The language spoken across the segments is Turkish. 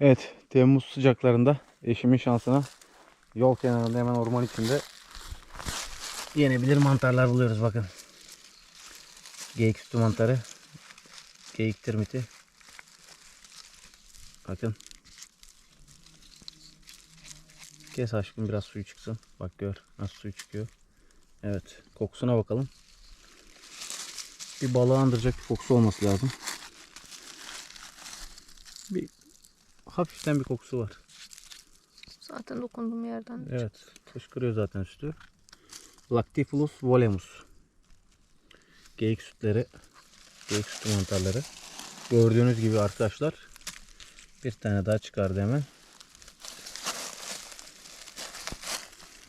Evet, Temmuz sıcaklarında eşimin şansına yol kenarında hemen orman içinde yenebilir mantarlar buluyoruz bakın. Geyik sütü mantarı, geyik termiti. Bakın. Kes aşkım biraz suyu çıksın. Bak gör nasıl suyu çıkıyor. Evet, kokusuna bakalım. Bir balığı andıracak bir kokusu olması lazım. Bir hafiften bir kokusu var. Zaten dokunduğum yerden. Evet. Fışkırıyor zaten üstü. Lactifulus volemus. Geyik sütleri. Geyik sütü mantarları. Gördüğünüz gibi arkadaşlar. Bir tane daha çıkardı hemen.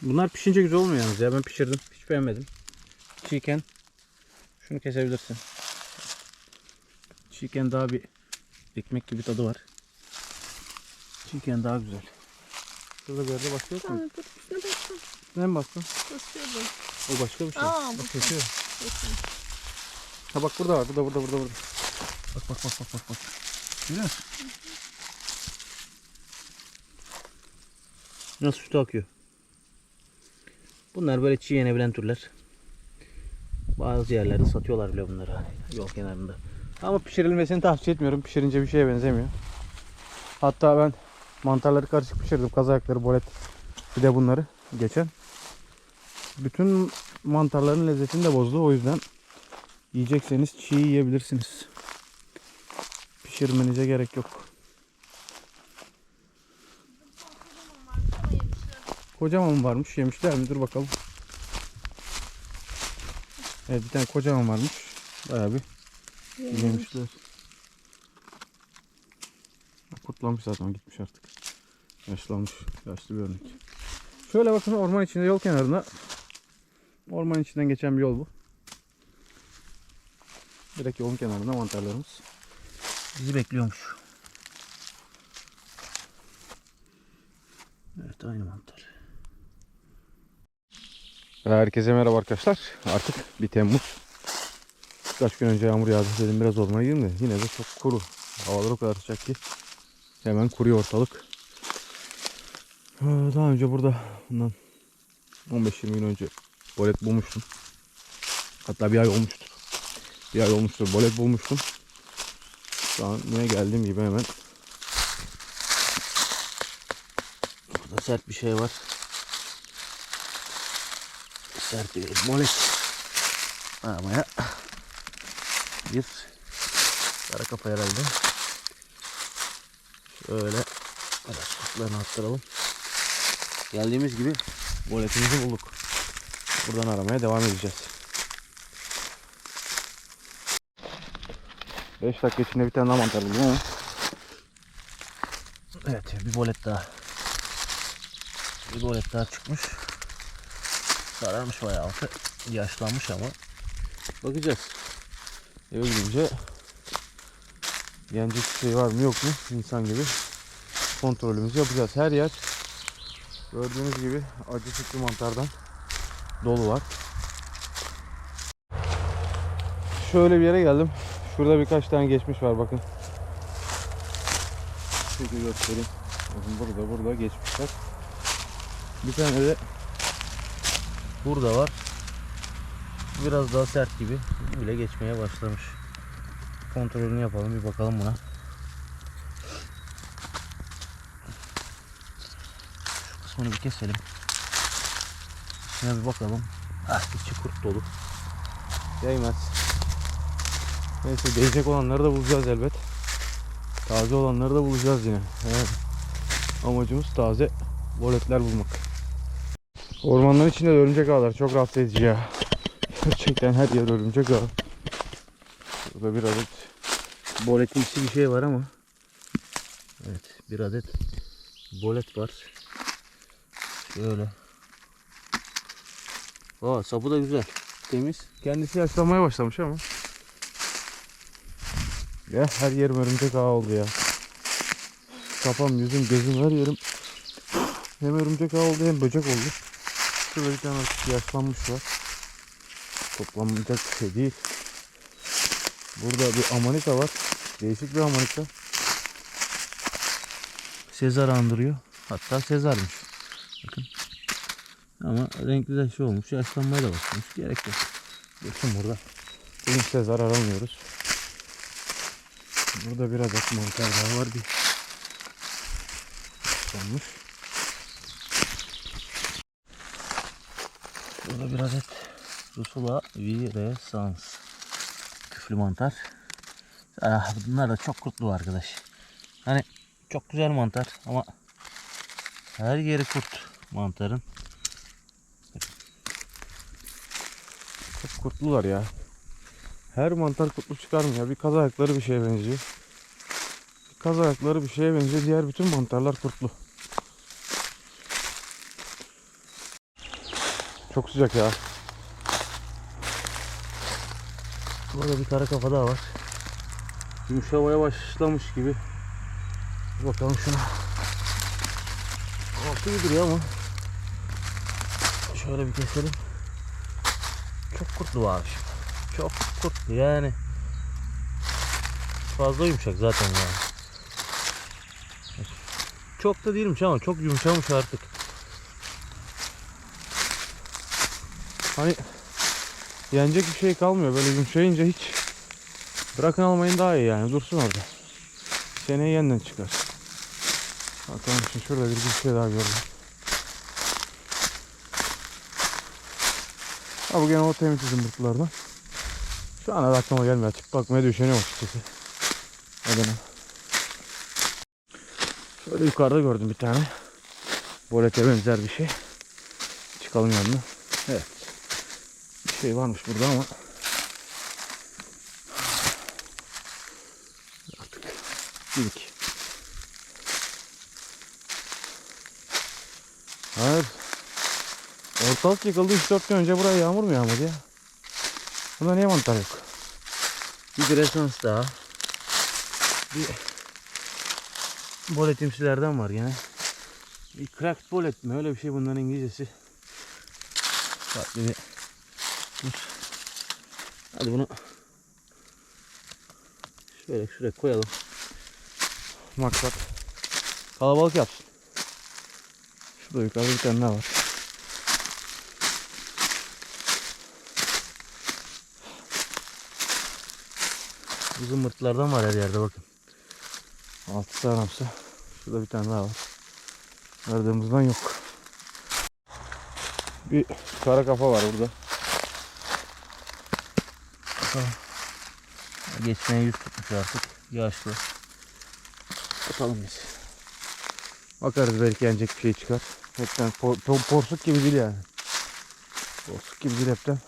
Bunlar pişince güzel olmuyor yalnız ya. Ben pişirdim. Hiç beğenmedim. Çiğken şunu kesebilirsin. Çiğken daha bir ekmek gibi tadı var. Çiğken daha güzel. Şurada bir yerde başka yok mu? Tamam üstüne baksana. Ne mi bastın? Basıyordum. O başka bir şey. Aa, bu bak kesiyor. Kesin. Ha bak burada var. Burada burada burada burada. Bak bak bak bak bak. bak. Görüyor musun? Nasıl sütü akıyor. Bunlar böyle çiğ yenebilen türler. Bazı yerlerde satıyorlar bile bunları yol kenarında. Ama pişirilmesini tavsiye etmiyorum. Pişirince bir şeye benzemiyor. Hatta ben mantarları karışık pişirdim. Kaz ayakları, bolet bir de bunları geçen. Bütün mantarların lezzetini de bozdu. O yüzden yiyecekseniz çiğ yiyebilirsiniz. Pişirmenize gerek yok. Kocaman varmış. Yemişler mi? Dur bakalım. Evet bir tane kocaman varmış. Bayağı bir yemişler. Kurtlanmış zaten gitmiş artık. Yaşlanmış. Yaşlı bir örnek. Şöyle bakın orman içinde yol kenarında. Orman içinden geçen bir yol bu. Direkt yolun kenarında mantarlarımız. Bizi bekliyormuş. Evet aynı mantar. Herkese merhaba arkadaşlar. Artık bir Temmuz. Birkaç gün önce yağmur yağdı dedim biraz ormana gireyim de yine de çok kuru. Havalar o kadar sıcak ki hemen kuruyor ortalık. Ee, Daha önce burada bundan 15-20 gün önce bolet bulmuştum. Hatta bir ay olmuştur. Bir ay olmuştur. Bolet bulmuştum. Şu an yine geldiğim gibi hemen. Burada sert bir şey var. Sert bir bolet. Aramaya bir kara kafa herhalde. Şöyle biraz kurtlarını attıralım. Geldiğimiz gibi boletimizi bulduk. Buradan aramaya devam edeceğiz. 5 dakika içinde bir tane daha mantar buldum ama. Evet bir bolet daha. Bir bolet daha çıkmış. Sararmış bayağı altı. Yaşlanmış ama. Bakacağız. Eve gidince yenecek şey var mı yok mu insan gibi kontrolümüzü yapacağız. Her yer gördüğünüz gibi acı sütlü mantardan dolu var. Şöyle bir yere geldim. Şurada birkaç tane geçmiş var bakın. Şöyle göstereyim. Burada burada geçmişler. Bir tane de burada var. Biraz daha sert gibi. Bile geçmeye başlamış. Kontrolünü yapalım bir bakalım buna. Kısmını bir keselim. Şuna bir bakalım. Ah içi kurt dolu. Değmez. Neyse değecek olanları da bulacağız elbet. Taze olanları da bulacağız yine. Evet. Amacımız taze boletler bulmak. Ormanların içinde de örümcek ağlar çok rahatsız edici ya. Gerçekten her yer örümcek ağı. Burada bir adet boletimsi bir şey var ama. Evet bir adet bolet var. Şöyle. Aa sapı da güzel. Temiz. Kendisi yaşlanmaya başlamış ama. Ya her yerim örümcek ağı oldu ya. Kafam, yüzüm, gözüm her yerim hem örümcek ağı oldu hem böcek oldu. Şurada bir tane artık yaşlanmış var. Toplanmayacak bir şey değil. Burada bir amanika var. Değişik bir amanika. Sezar andırıyor. Hatta Sezar'mış. Bakın. Ama renkli de şey olmuş. Yaşlanmaya da başlamış. Gerek yok. Dursun burada. Bugün Sezar aramıyoruz. Burada bir adet mantar daha var. Bir olmuş. Şurada bir adet Rusula viresans. Küflü mantar. Ah, bunlar da çok kurtlu arkadaş. Hani çok güzel mantar ama her yeri kurt mantarın. Çok kurtlular ya. Her mantar kurtlu çıkarmıyor. Bir kaz ayakları bir şeye benziyor. Bir kaz ayakları bir şeye benziyor. Diğer bütün mantarlar kurtlu. Çok sıcak ya. Burada bir kara kafa daha var. Yumuşamaya başlamış gibi. Bir bakalım şuna. Altı iyi duruyor ama. Şöyle bir keselim. Çok kurtlu var. Çok kurtlu yani. Fazla yumuşak zaten yani. Çok da değilmiş ama çok yumuşamış artık. Hani yenecek bir şey kalmıyor. Böyle yumuşayınca hiç bırakın almayın daha iyi yani. Dursun orada. Seneye yeniden çıkar. Bakalım şimdi şurada bir şey daha gördüm. Ha bu gene o temiz zımbırtılardan. Şu an aklıma gelmiyor. Açıp bakmaya düşünüyorum açıkçası. Adana. Şöyle yukarıda gördüm bir tane. Bolete benzer bir şey. Çıkalım yanına. Evet. Bir şey varmış burada ama. Artık. İlk. Hayır. Ortalık yıkıldı 3-4 gün önce buraya yağmur mu yağmadı ya? Bunda niye mantar yok? Bir gresans daha. Bir boletimsilerden var gene. Bir cracked bolet mi? Öyle bir şey bunların İngilizcesi. Farklı bir Dur. Hadi bunu şöyle şuraya koyalım. Maksat kalabalık yapsın. Şurada yukarıda bir tane daha var. Bu zımbırtılardan var her yerde bakın. Altı hapse. Şurada bir tane daha var. Aradığımızdan yok. Bir kara kafa var burada. Bakalım. Geçmeye yüz tutmuş artık. Yaşlı. Bakalım biz. Bakarız belki yenecek bir şey çıkar. Hepten por- porsuk gibi değil yani. Porsuk gibi değil hepten.